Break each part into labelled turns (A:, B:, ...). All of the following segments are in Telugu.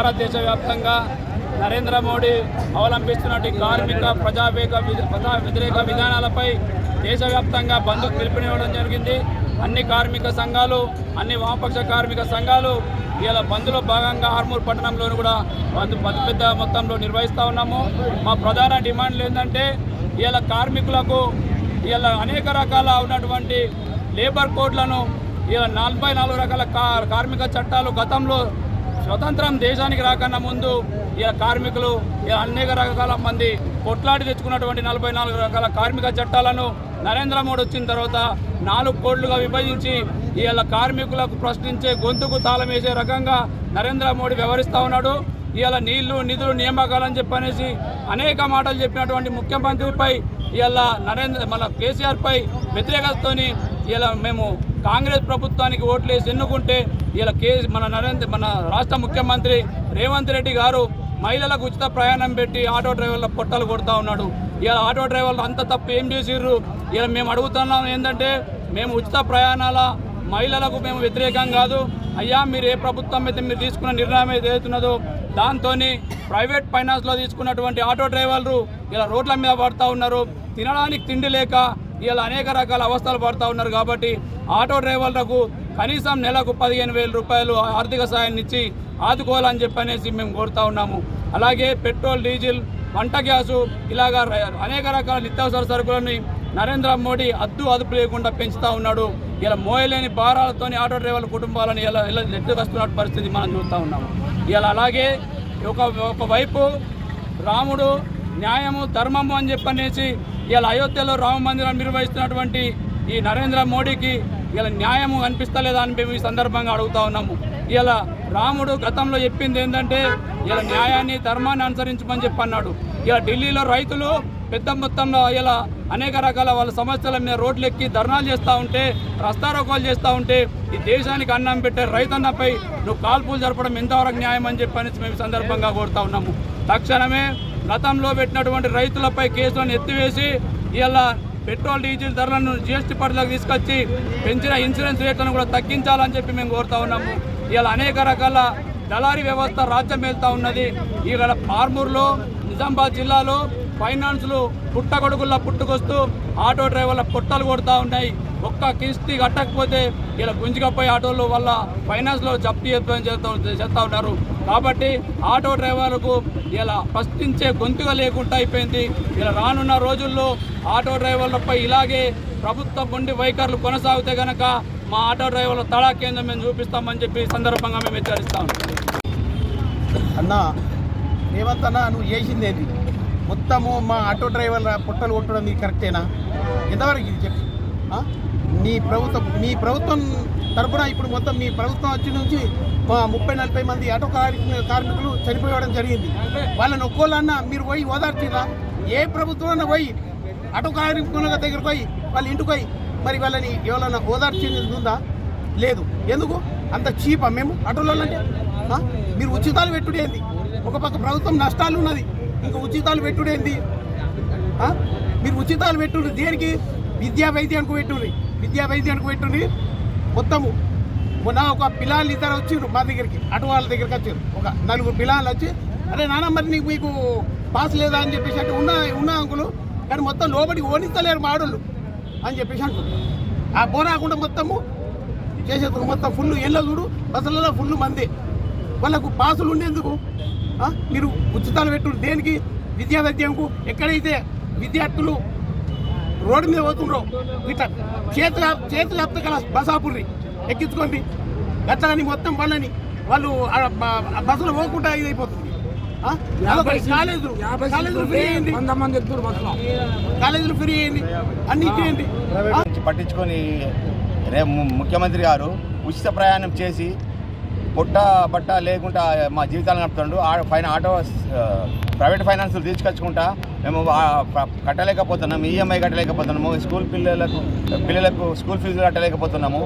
A: భారతదేశ వ్యాప్తంగా నరేంద్ర మోడీ అవలంబిస్తున్నటువంటి కార్మిక ప్రజావేగ ప్రజా వ్యతిరేక విధానాలపై దేశవ్యాప్తంగా బంద్ పిలుపునివ్వడం జరిగింది. అన్ని కార్మిక సంఘాలు అన్ని వామపక్ష కార్మిక సంఘాలు ఇలా బంద్లో భాగంగా ఆర్మూర్ పట్టణంలోని కూడా బంద్ పెద్ద పెద్ద మొత్తంలో నిర్వహిస్తూ ఉన్నాము. మా ప్రధాన డిమాండ్లు ఏంటంటే ఇలా కార్మికులకు ఇలా అనేక రకాల ఉన్నటువంటి లేబర్ కోడ్లను ఇలా నలభై నాలుగు రకాల కార్మిక చట్టాలు గతంలో స్వతంత్రం దేశానికి రాకన్నా ముందు ఇలా కార్మికులు ఇలా అనేక రకాల మంది కొట్లాడి తెచ్చుకున్నటువంటి నలభై నాలుగు రకాల కార్మిక చట్టాలను నరేంద్ర మోడీ వచ్చిన తర్వాత నాలుగు కోట్లుగా విభజించి ఇలా కార్మికులకు ప్రశ్నించే గొంతుకు తాళం వేసే రకంగా నరేంద్ర మోడీ వ్యవహరిస్తూ ఉన్నాడు. ఇవాళ నీళ్ళు నిధులు నియామకాలని చెప్పనేసి అనేక మాటలు చెప్పినటువంటి ముఖ్యమంత్రిపై ఇవాళ నరేంద్ర మన కేసీఆర్పై వ్యతిరేకతతోని ఇలా మేము కాంగ్రెస్ ప్రభుత్వానికి ఓట్లేసి ఎన్నుకుంటే ఇలా కే మన నరేంద్ర మన రాష్ట్ర ముఖ్యమంత్రి రేవంత్ రెడ్డి గారు మహిళలకు ఉచిత ప్రయాణం పెట్టి ఆటో డ్రైవర్ల పొట్టలు కొడతా ఉన్నాడు. ఇలా ఆటో డ్రైవర్లు అంత తప్పు ఏం చేసిర్రు? ఇలా మేము అడుగుతున్నాం ఏంటంటే మేము ఉచిత ప్రయాణాల మహిళలకు మేము వ్యతిరేకం కాదు. అయ్యా మీరు ఏ ప్రభుత్వం అయితే మీరు తీసుకున్న నిర్ణయం ఏది అవుతున్నదో దాంతో ప్రైవేట్ ఫైనాన్స్లో తీసుకున్నటువంటి ఆటో డ్రైవర్లు ఇలా రోడ్ల మీద పడుతూ ఉన్నారు. తినడానికి తిండి లేక ఇలా అనేక రకాల అవస్థలు పడుతూ ఉన్నారు కాబట్టి ఆటో డ్రైవర్లకు కనీసం నెలకు పదిహేను వేల రూపాయలు ఆర్థిక సాయాన్ని ఇచ్చి ఆదుకోవాలని చెప్పనేసి మేము కోరుతా ఉన్నాము. అలాగే పెట్రోల్ డీజిల్ వంట గ్యాసు ఇలాగా అనేక రకాల నిత్యావసర సరుకులని నరేంద్ర మోడీ అద్దు అదుపు లేకుండా పెంచుతూ ఉన్నాడు. ఇలా మోయలేని భారాలతోని ఆటో డ్రైవర్ల కుటుంబాలను ఇలా ఇలా నెట్టుకొస్తున్న పరిస్థితి మనం చూస్తూ ఉన్నాము. ఇలా అలాగే ఒక ఒకవైపు రాముడు న్యాయము ధర్మము అని చెప్పనేసి ఇలా అయోధ్యలో రామ మందిరాన్ని నిర్వహిస్తున్నటువంటి ఈ నరేంద్ర మోడీకి ఇలా న్యాయము అనిపిస్తలేదా అని మేము ఈ సందర్భంగా అడుగుతా ఉన్నాము. ఇలా రాముడు గతంలో చెప్పింది ఏంటంటే ఇలా న్యాయాన్ని ధర్మాన్ని అనుసరించమని చెప్పన్నాడు. ఇలా ఢిల్లీలో రైతులు పెద్ద మొత్తంలో ఇలా అనేక రకాల వాళ్ళ సమస్యల మీద రోడ్లు ఎక్కి ధర్నాలు చేస్తూ ఉంటే రస్తారోకాలు చేస్తూ ఉంటే ఈ దేశానికి అన్నం పెట్టే రైతన్నపై నువ్వు కాల్పులు జరపడం ఎంతవరకు న్యాయం అని చెప్పి మేము సందర్భంగా కోరుతా ఉన్నాము. తక్షణమే గతంలో పెట్టినటువంటి రైతులపై కేసులను ఎత్తివేసి ఇలా పెట్రోల్ డీజిల్ ధరలను జిఎస్టీ పరిధిలోకి తీసుకొచ్చి పెంచిన ఇన్సూరెన్స్ రేట్లను కూడా తగ్గించాలని చెప్పి మేము కోరుతా ఉన్నాము. ఇలా అనేక రకాల దళారీ వ్యవస్థ రాజ్యం వెళ్తూ ఉన్నది. ఇవాళ ఆర్మూర్లో నిజామాబాద్ జిల్లాలో ఫైనాన్స్లు పుట్టగొడుగుల్లా పుట్టుకొస్తూ ఆటో డ్రైవర్ల పుట్టలు కొడుతూ ఉన్నాయి. ఒక్క కిస్తీ కట్టకపోతే ఇలా గుంజుకపోయి ఆటోలు వల్ల ఫైనాన్స్లో జప్తు చేద్దామని చేస్తూ చేస్తూ ఉన్నారు. కాబట్టి ఆటో డ్రైవర్లకు ఇలా ప్రశ్నించే గొంతుగా లేకుండా అయిపోయింది. ఇలా రానున్న రోజుల్లో ఆటో డ్రైవర్లపై ఇలాగే ప్రభుత్వం ఉండి వైఖరులు కొనసాగితే కనుక మా ఆటో డ్రైవర్ల తడా కేంద్రం మేము చూపిస్తామని చెప్పి సందర్భంగా మేము హెచ్చరిస్తాం.
B: అన్న రేవంత్ అన్న నువ్వు చేసింది ఏంటి మొత్తము మా ఆటో డ్రైవర్ల పుట్టలు కొట్టడం మీకు కరెక్టేనా? ఎంతవరకు ఇది చెప్పి. మీ ప్రభుత్వం మీ ప్రభుత్వం తరపున ఇప్పుడు మొత్తం మీ ప్రభుత్వం వచ్చి నుంచి మా ముప్పై నలభై మంది ఆటో కార్మికులు కార్మికులు చనిపోవడం జరిగింది. వాళ్ళని ఒక్కోళ్ళన్నా మీరు పోయి ఓదార్చిరా? ఏ ప్రభుత్వం పోయి ఆటో కార్మికుల దగ్గరకు పోయి వాళ్ళ ఇంటికి పోయి మరి వాళ్ళని ఎవరన్నా ఓదార్చింది ఉందా? లేదు. ఎందుకు? అంత చీపా మేము ఆటోలలో మీరు ఉచితాలు పెట్టుడేంది ఒక పక్క ప్రభుత్వం నష్టాలు ఉన్నది ఇంకా ఉచితాలు పెట్టుడేంది ఏంది? మీరు ఉచితాలు పెట్టుడు దేనికి? విద్యా వైద్యానికి పెట్టుర్రి విద్యా వైద్యానికి పెట్టుండి మొత్తము. మొన్న ఒక పిల్లలు ఇద్దరు వచ్చిర్రు మా దగ్గరికి. అటు వాళ్ళ దగ్గరికి వచ్చారు ఒక నలుగురు పిల్లలు వచ్చి అరే నాన్న మరి నీకు మీకు పాస్ లేదా? అని చెప్పేసి అంటే ఉన్నా ఉన్నా అంకులు. కానీ మొత్తం లోపలికి ఓనిస్తలేరు మా ఆడోళ్ళు. అని చెప్పేసి అంటున్నారు ఆ పోరాకుండా మొత్తము చేసేందుకు మొత్తం ఫుల్ ఎల్ల చూడు. బస్సులలో ఫుల్ మంది. వాళ్ళకు పాసులు ఉండేందుకు? మీరు ఉచితాలు పెట్టు దేనికి? విద్యా వైద్యంకు ఎక్కడైతే విద్యార్థులు రోడ్డు మీద పోతుండ్రో ఇట్లా చేతులు చేతులు చెప్తే కదా బసాపుర్రి ఎక్కించుకోండి. గట్లని మొత్తం వాళ్ళని వాళ్ళు బస్సులో పోకుండా ఇది అయిపోతుంది కాలేజీలు. కాలేజీలు ఫ్రీ అయింది కాలేజీలు ఫ్రీ అయింది. అన్ని?
C: గురించి పట్టించుకొని రే ము- ముఖ్యమంత్రి గారు ఉచిత ప్రయాణం చేసి పొట్ట బట్ట లేకుండా మా జీవితాలు నడుపుతుండు ఆ పైన ఆటో ప్రైవేట్ ఫైనాన్స్లు తీసుకొచ్చుకుంటా మేము కట్టలేకపోతున్నాము. ఈఎంఐ కట్టలేకపోతున్నాము. స్కూల్ పిల్లలకు పిల్లలకు స్కూల్ ఫీజులు కట్టలేకపోతున్నాము.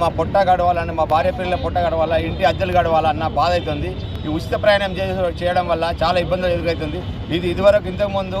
C: మా పొట్ట గడవాలని మా భార్య పిల్లల పొట్ట గడవాలా ఇంటి అద్దెలు గడవాలన్న బాధ అవుతుంది ఈ ఉచిత ప్రయాణం చేయడం వల్ల చాలా ఇబ్బందులు ఎదురవుతుంది ఇది ఇదివరకు ఇంతకుముందు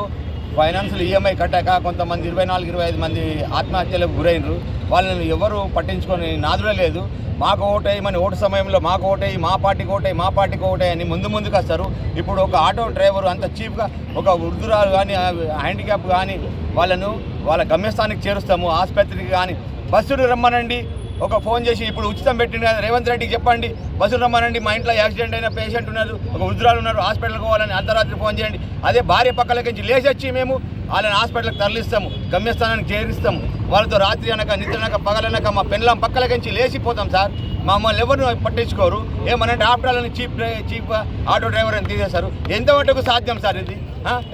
C: ఫైనాన్స్లు ఈఎంఐ కట్టాక కొంతమంది ఇరవై నాలుగు ఇరవై ఐదు మంది ఆత్మహత్యలకు గురైనరు. వాళ్ళని ఎవరు పట్టించుకొని నాదుడే లేదు. మాకు ఓటేయమని ఓటు సమయంలో మాకు ఓటేయి మా పార్టీకి ఓటేయి మా పార్టీకి ఓటేయి అని ముందు ముందుకు వస్తారు. ఇప్పుడు ఒక ఆటో డ్రైవర్ అంత చీప్గా ఒక వృద్ధురాలు కానీ హ్యాండిక్యాప్ కానీ వాళ్ళను వాళ్ళ గమ్యస్థానికి చేరుస్తాము. ఆసుపత్రికి కానీ బస్సుడు రమ్మనండి. ఒక ఫోన్ చేసి ఇప్పుడు ఉచితం పెట్టింది కదా రేవంత్ రెడ్డికి చెప్పండి. బస్సులు రమ్మనండి మా ఇంట్లో యాక్సిడెంట్ అయిన పేషెంట్ ఉన్నారు ఒక వృద్ధురాలు ఉన్నారు హాస్పిటల్కి పోవాలని అర్ధరాత్రి ఫోన్ చేయండి. అదే భార్య పక్కలకి నుంచి లేచి వచ్చి మేము వాళ్ళని హాస్పిటల్కి తరలిస్తాము గమ్యస్థానానికి చేరిస్తాము. వాళ్ళతో రాత్రి అనక నిద్రనక పగలనక మా పెళ్ళం పక్కలకి నుంచి లేచిపోతాం సార్. మమ్మల్ని ఎవరు పట్టించుకోరు. ఏమనంటే ఆఫ్టర్ చీప్ డ్రై- చీప్ ఆటో డ్రైవర్ అని తీసేశారు. ఎంతవరకు సాధ్యం సార్ ఇది?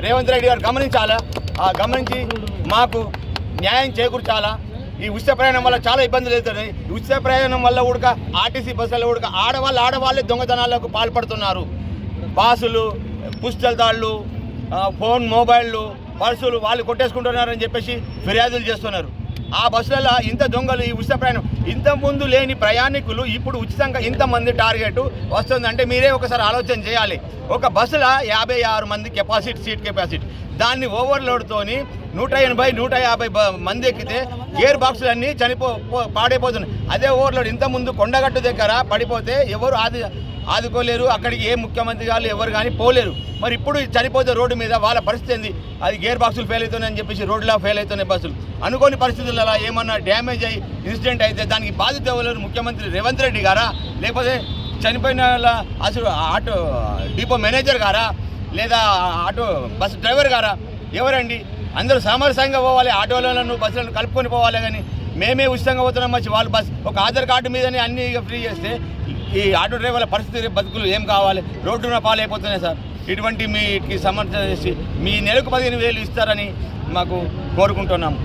C: రేవంత్ రెడ్డి గారు గమనించాలా? గమనించి మాకు న్యాయం చేకూర్చాలా? ఈ ఉచిత ప్రయాణం వల్ల చాలా ఇబ్బందులు అవుతున్నాయి ఈ ఉచిత ప్రయాణం వల్ల ఉడక ఆర్టీసీ బస్సుల ఉడక ఆడవాళ్ళు ఆడవాళ్ళే దొంగతనాలకు పాల్పడుతున్నారు. బాసులు పుస్తల తాళ్ళు ఫోన్ మొబైళ్ళు పర్సులు వాళ్ళు కొట్టేసుకుంటున్నారని చెప్పేసి ఫిర్యాదులు చేస్తున్నారు. ఆ బస్సులలో ఇంత దొంగలు ఈ ఉచిత ప్రయాణం. ఇంత ముందు లేని ప్రయాణికులు ఇప్పుడు ఉచితంగా ఇంతమంది టార్గెట్ వస్తుందంటే మీరే ఒకసారి ఆలోచన చేయాలి. ఒక బస్సులో యాభై ఆరు మంది కెపాసిటీ సీట్ కెపాసిటీ. దాన్ని ఓవర్లోడ్తోని నూట ఎనభై నూట యాభై మంది ఎక్కితే గేర్ బాక్సులన్నీ చనిపో పాడైపోతున్నాయి. అదే ఓవర్లోడ్ ఇంత ముందు కొండగట్టు దగ్గర పడిపోతే ఎవరు ఆది ఆదుకోలేరు అక్కడికి ఏ ముఖ్యమంత్రి గారు ఎవరు కానీ పోలేరు. మరి ఇప్పుడు చనిపోతే రోడ్డు మీద వాళ్ళ పరిస్థితి ఏంది? అది గేర్ బాక్సులు ఫెయిల్ అవుతున్నాయని చెప్పేసి రోడ్లో ఫెయిల్ అవుతున్నాయి బస్సులు. అనుకోని పరిస్థితులలో ఏమన్నా డ్యామేజ్ అయ్యి ఇన్సిడెంట్ అయితే దానికి బాధ్యత ఎవరు ముఖ్యమంత్రి రేవంత్ రెడ్డి గారా? లేకపోతే చనిపోయిన వాళ్ళ అసలు ఆటో డిపో మేనేజర్ గారా? లేదా ఆటో బస్ డ్రైవర్ గారా? ఎవరండి? అందరూ సామరస్యంగా పోవాలి ఆటోలను బస్సులను కలుపుకొని పోవాలి కానీ మేమే ఉచితంగా పోతున్నాం వచ్చి వాళ్ళు బస్. ఒక ఆధార్ కార్డు మీదనే అన్ని ఇక ఫ్రీ చేస్తే ఈ ఆటో డ్రైవర్ల పరిస్థితి బతుకులు ఏం కావాలి? రోడ్డున పాలైపోతున్నాయి సార్. ఇటువంటి మీకి సమర్థన చేసి మీ నెలకు పదిహేను వేలు ఇస్తారని మాకు కోరుకుంటున్నాము.